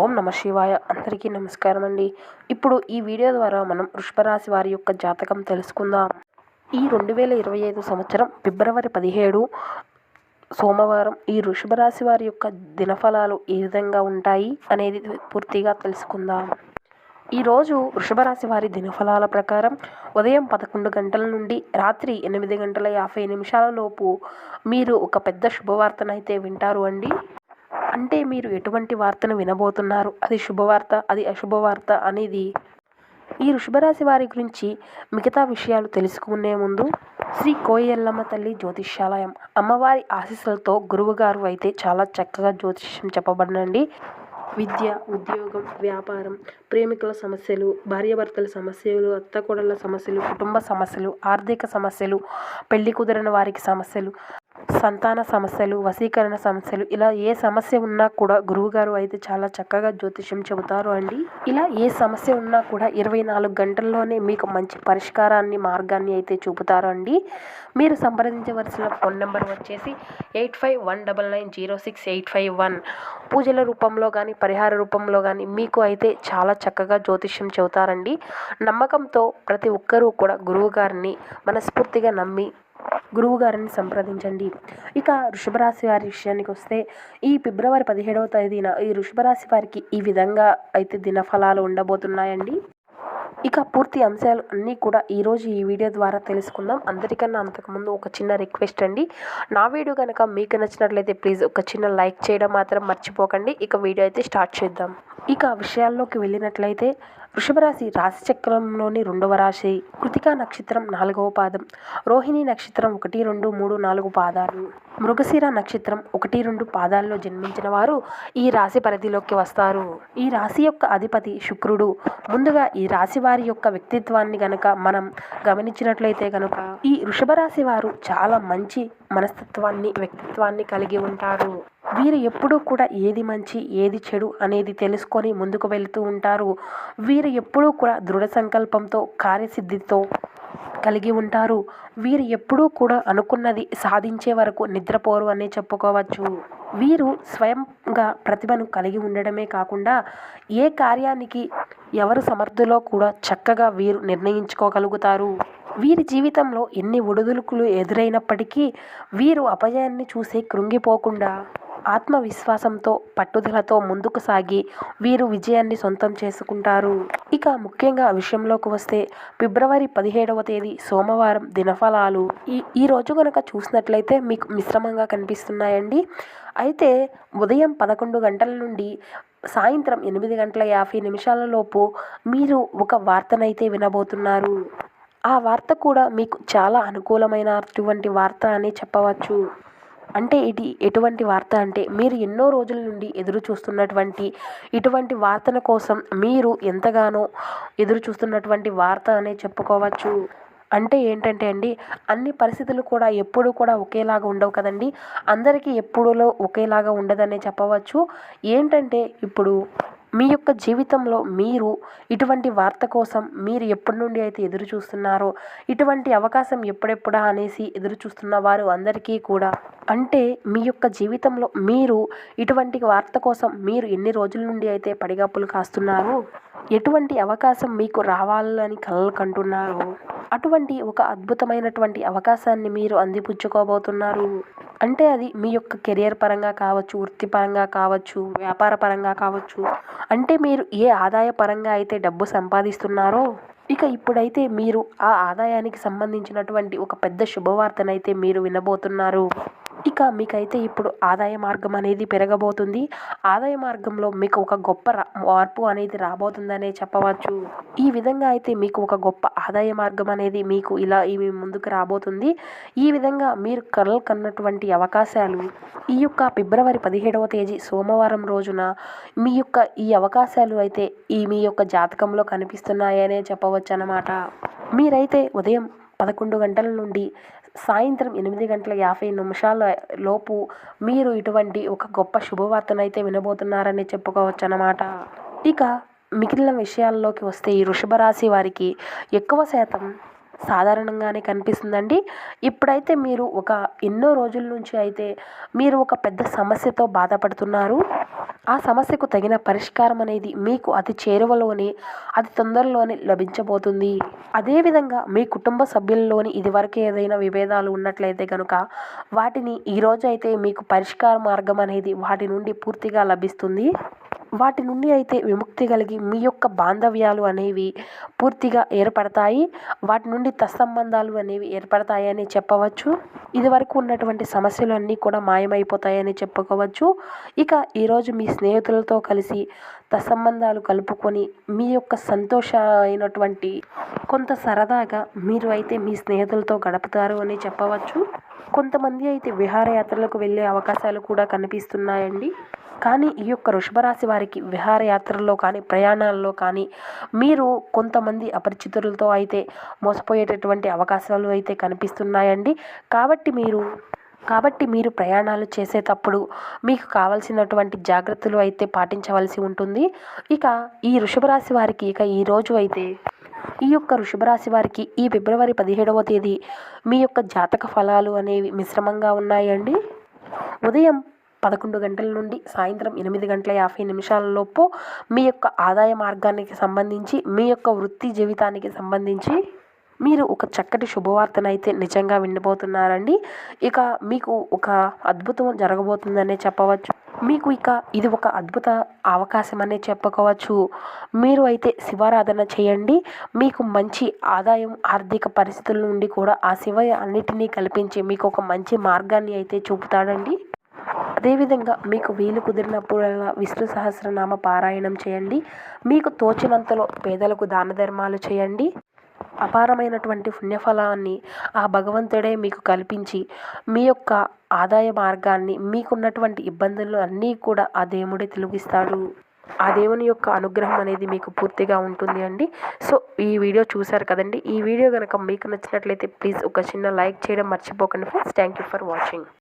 ఓం నమ శివాయ. అందరికీ నమస్కారం అండి ఇప్పుడు ఈ వీడియో ద్వారా మనం వృషభరాశి వారి యొక్క జాతకం తెలుసుకుందాం. ఈ రెండు వేల ఇరవై ఐదు సంవత్సరం ఫిబ్రవరి పదిహేడు సోమవారం ఈ వృషభరాశి వారి యొక్క దినఫలాలు ఏ విధంగా ఉంటాయి అనేది పూర్తిగా తెలుసుకుందాం. ఈరోజు వృషభరాశి వారి దినఫలాల ప్రకారం ఉదయం పదకొండు గంటల నుండి రాత్రి ఎనిమిది గంటల యాభై నిమిషాల లోపు మీరు ఒక పెద్ద శుభవార్తనైతే వింటారు అండి. అంటే మీరు ఎటువంటి వార్తను వినబోతున్నారు? అది శుభవార్త అది అశుభవార్త అనేది ఈ వృషభరాశి వారి గురించి మిగతా విషయాలు తెలుసుకునే ముందు శ్రీ కోయల్లమ్మ తల్లి జ్యోతిష్యాలయం. అమ్మవారి ఆశీస్సులతో గురువుగారు అయితే చాలా చక్కగా జ్యోతిష్యం చెప్పబడినండి. విద్య ఉద్యోగం వ్యాపారం ప్రేమికుల సమస్యలు భార్యాభర్తల సమస్యలు అత్తకోడళ్ళ సమస్యలు కుటుంబ సమస్యలు ఆర్థిక సమస్యలు పెళ్ళి కుదరని వారికి సమస్యలు సంతాన సమస్యలు వశీకరణ సమస్యలు ఇలా ఏ సమస్య ఉన్నా కూడా గురువుగారు అయితే చాలా చక్కగా జ్యోతిష్యం చెబుతారు అండి. ఇలా ఏ సమస్య ఉన్నా కూడా ఇరవై నాలుగు గంటల్లోనే మీకు మంచి పరిష్కారాన్ని మార్గాన్ని అయితే చూపుతారు అండి. మీరు సంప్రదించవలసిన ఫోన్ నెంబర్ వచ్చేసి eight five one double nine zero six eight five one. పూజల రూపంలో కానీ పరిహార రూపంలో కానీ మీకు అయితే చాలా చక్కగా జ్యోతిష్యం చెబుతారండి. నమ్మకంతో ప్రతి ఒక్కరూ కూడా గురువు గారిని మనస్ఫూర్తిగా నమ్మి గురువు గారిని సంప్రదించండి. ఇక వృషభరాశి వారి విషయానికి వస్తే ఈ ఫిబ్రవరి పదిహేడవ తేదీన ఈ వృషభరాశి వారికి ఈ విధంగా అయితే దినఫలాలు ఉండబోతున్నాయండి. ఇక పూర్తి అంశాలు అన్నీ కూడా ఈరోజు ఈ వీడియో ద్వారా తెలుసుకుందాం. అందరికన్నా అంతకుముందు ఒక చిన్న రిక్వెస్ట్ అండి. నా వీడియో కనుక మీకు నచ్చినట్లయితే ప్లీజ్ ఒక చిన్న లైక్ చేయడం మాత్రం మర్చిపోకండి. ఇక వీడియో అయితే స్టార్ట్ చేద్దాం. ఇక విషయాల్లోకి వెళ్ళినట్లయితే వృషభరాశి రాశి చక్రంలోని రెండవ రాశి కృతికా నక్షత్రం నాలుగవ పాదం రోహిణి నక్షత్రం ఒకటి రెండు మూడు నాలుగు పాదాలు మృగశిర నక్షత్రం ఒకటి రెండు పాదాల్లో జన్మించిన వారు ఈ రాశి పరిధిలోకి వస్తారు. ఈ రాశి యొక్క అధిపతి శుక్రుడు. ముందుగా ఈ రాశి వారి వారి యొక్క వ్యక్తిత్వాన్ని గనక మనం గమనించినట్లయితే గనక ఈ వృషభ రాశి వారు చాలా మంచి మనస్తత్వాన్ని వ్యక్తిత్వాన్ని కలిగి ఉంటారు. వీరు ఎప్పుడూ కూడా ఏది మంచి ఏది చెడు అనేది తెలుసుకొని ముందుకు వెళుతూ ఉంటారు. వీరు ఎప్పుడూ కూడా దృఢ సంకల్పంతో కార్యసిద్ధితో కలిగి ఉంటారు. వీరు ఎప్పుడూ కూడా అనుకున్నది సాధించే వరకు నిద్రపోరు అనే చెప్పుకోవచ్చు. వీరు స్వయంగా ప్రతిభను కలిగి ఉండడమే కాకుండా ఏ కార్యానికి ఎవరు సమర్థులో కూడా చక్కగా వీరు నిర్ణయించుకోగలుగుతారు. వీరి జీవితంలో ఎన్ని ఒడిదుడుకులు ఎదురైనప్పటికీ వీరు అపజయాన్ని చూసి కృంగిపోకుండా ఆత్మవిశ్వాసంతో పట్టుదలతో ముందుకు సాగి వీరు విజయాన్ని సొంతం చేసుకుంటారు. ఇక ముఖ్యంగా విషయంలోకి వస్తే ఫిబ్రవరి పదిహేడవ తేదీ సోమవారం దినఫలాలు. ఈ ఈ రోజు కనుక చూసినట్లయితే మీకు మిశ్రమంగా కనిపిస్తున్నాయండి. అయితే ఉదయం పదకొండు గంటల నుండి సాయంత్రం ఎనిమిది గంటల యాభై నిమిషాల లోపు మీరు ఒక వార్తనైతే వినబోతున్నారు. ఆ వార్త కూడా మీకు చాలా అనుకూలమైనటువంటి వార్త అని చెప్పవచ్చు. అంటే ఇది ఎటువంటి వార్త అంటే మీరు ఎన్నో రోజుల నుండి ఎదురు చూస్తున్నటువంటి ఇటువంటి వార్తల కోసం మీరు ఎంతగానో ఎదురు చూస్తున్నటువంటి వార్త అనే చెప్పుకోవచ్చు. అంటే ఏంటంటే అండి అన్ని పరిస్థితులు కూడా ఎప్పుడు కూడా ఒకేలాగా ఉండవు కదండి. అందరికీ ఎప్పుడులో ఒకేలాగా ఉండదనే చెప్పవచ్చు. ఏంటంటే ఇప్పుడు మీ యొక్క జీవితంలో మీరు ఇటువంటి వార్త కోసం మీరు ఎప్పటి నుండి అయితే ఎదురు చూస్తున్నారో ఇటువంటి అవకాశం ఎప్పుడెప్పుడా అనేసి ఎదురు చూస్తున్న వారు అందరికీ కూడా అంటే మీ యొక్క జీవితంలో మీరు ఇటువంటి వార్త కోసం మీరు ఎన్ని రోజుల నుండి అయితే పడిగాపులు కాస్తున్నారో ఎటువంటి అవకాశం మీకు రావాలని కలలు కంటున్నారో అటువంటి ఒక అద్భుతమైనటువంటి అవకాశాన్ని మీరు అందిపుచ్చుకోబోతున్నారు. అంటే అది మీ యొక్క కెరియర్ పరంగా కావచ్చు వృత్తిపరంగా కావచ్చు వ్యాపార పరంగా కావచ్చు. అంటే మీరు ఏ ఆదాయ పరంగా అయితే డబ్బు సంపాదిస్తున్నారో ఇక ఇప్పుడైతే మీరు ఆ ఆదాయానికి సంబంధించినటువంటి ఒక పెద్ద శుభవార్తనైతే మీరు వినబోతున్నారు. ఇక మీకైతే ఇప్పుడు ఆదాయ మార్గం అనేది పెరగబోతుంది. ఆదాయ మార్గంలో మీకు ఒక గొప్ప మార్పు అనేది రాబోతుందనే చెప్పవచ్చు. ఈ విధంగా అయితే మీకు ఒక గొప్ప ఆదాయ మార్గం అనేది మీకు ఇలా ఇవి ముందుకు రాబోతుంది. ఈ విధంగా మీరు కలలు కన్నటువంటి అవకాశాలు ఈ యొక్క ఫిబ్రవరి పదిహేడవ తేదీ సోమవారం రోజున మీ యొక్క ఈ అవకాశాలు అయితే ఈ మీ యొక్క జాతకంలో కనిపిస్తున్నాయనే చెప్పవచ్చు అన్నమాట మీరైతే ఉదయం పదకొండు గంటల నుండి సాయంత్రం ఎనిమిది గంటల యాభై నిమిషాల లోపు మీరు ఇటువంటి ఒక గొప్ప శుభవార్తనైతే వినబోతున్నారని చెప్పుకోవచ్చు అన్నమాట ఇక మిగిలిన విషయాల్లోకి వస్తే ఈ వృషభ రాశి వారికి ఎక్కువ శాతం సాధారణంగానే కనిపిస్తుందండి. ఇప్పుడైతే మీరు ఒక ఎన్నో రోజుల నుంచి అయితే మీరు ఒక పెద్ద సమస్యతో బాధపడుతున్నారు. ఆ సమస్యకు తగిన పరిష్కారం అనేది మీకు అతి చేరువలోనే అతి తొందరలోనే లభించబోతుంది. అదేవిధంగా మీ కుటుంబ సభ్యుల్లోని ఇదివరకు ఏదైనా విభేదాలు ఉన్నట్లయితే కనుక వాటిని ఈరోజు అయితే మీకు పరిష్కార మార్గం అనేది వాటి నుండి పూర్తిగా లభిస్తుంది. వాటి నుండి అయితే విముక్తి కలిగి మీ యొక్క బాంధవ్యాలు అనేవి పూర్తిగా ఏర్పడతాయి. వాటి నుండి తత్సంబంధాలు అనేవి ఏర్పడతాయని చెప్పవచ్చు. ఇదివరకు ఉన్నటువంటి సమస్యలు అన్నీ కూడా మాయమైపోతాయని చెప్పుకోవచ్చు. ఇక ఈరోజు మీ స్నేహితులతో కలిసి తత్సంబంధాలు కలుపుకొని మీ యొక్క సంతోషమైనటువంటి కొంత సరదాగా మీరు అయితే మీ స్నేహితులతో గడుపుతారు అని చెప్పవచ్చు. కొంతమంది అయితే విహారయాత్రలకు వెళ్ళే అవకాశాలు కూడా కనిపిస్తున్నాయండి. కానీ ఈ యొక్క వృషభరాశి వారికి విహారయాత్రల్లో కానీ ప్రయాణాల్లో కానీ మీరు కొంతమంది అపరిచితులతో అయితే మోసపోయేటటువంటి అవకాశాలు అయితే కనిపిస్తున్నాయండి. కాబట్టి మీరు కాబట్టి మీరు ప్రయాణాలు చేసేటప్పుడు మీకు కావాల్సినటువంటి జాగ్రత్తలు అయితే పాటించవలసి ఉంటుంది. ఇక ఈ వృషభ రాశి వారికి ఇక ఈరోజు అయితే ఈ యొక్క వృషభరాశి వారికి ఈ ఫిబ్రవరి పదిహేడవ తేదీ మీ యొక్క జాతక ఫలాలు అనేవి మిశ్రమంగా ఉన్నాయండి. ఉదయం పదకొండు గంటల నుండి సాయంత్రం ఎనిమిది గంటల యాభై నిమిషాలలోపు మీ యొక్క ఆదాయ మార్గానికి సంబంధించి మీ యొక్క వృత్తి జీవితానికి సంబంధించి మీరు ఒక చక్కటి శుభవార్తనైతే నిజంగా వినబోతున్నారండి. ఇక మీకు ఒక అద్భుతం జరగబోతుందనే చెప్పవచ్చు. మీకు ఇక ఇది ఒక అద్భుత అవకాశం అనే చెప్పుకోవచ్చు. మీరు అయితే శివారాధన చేయండి. మీకు మంచి ఆదాయం ఆర్థిక పరిస్థితుల నుండి కూడా ఆ శివ అన్నిటినీ కల్పించి మీకు ఒక మంచి మార్గాన్ని అయితే చూపుతాడండి. అదేవిధంగా మీకు వీలు కుదిరినప్పుడల్లా విష్ణు సహస్రనామ పారాయణం చేయండి. మీకు తోచినంతలో పేదలకు దాన ధర్మాలు చేయండి. అపారమైనటువంటి పుణ్యఫలాన్ని ఆ భగవంతుడే మీకు కల్పించి మీ యొక్క ఆదాయ మార్గాన్ని మీకున్నటువంటి ఇబ్బందులు అన్నీ కూడా ఆ దేవుడే తొలగిస్తాడు ఆ దేవుని యొక్క అనుగ్రహం అనేది మీకు పూర్తిగా ఉంటుంది అండి. సో ఈ వీడియో చూశారు కదండి. ఈ వీడియో కనుక మీకు నచ్చినట్లయితే ప్లీజ్ ఒక చిన్న లైక్ చేయడం మర్చిపోకండి friends. Thank you for watching.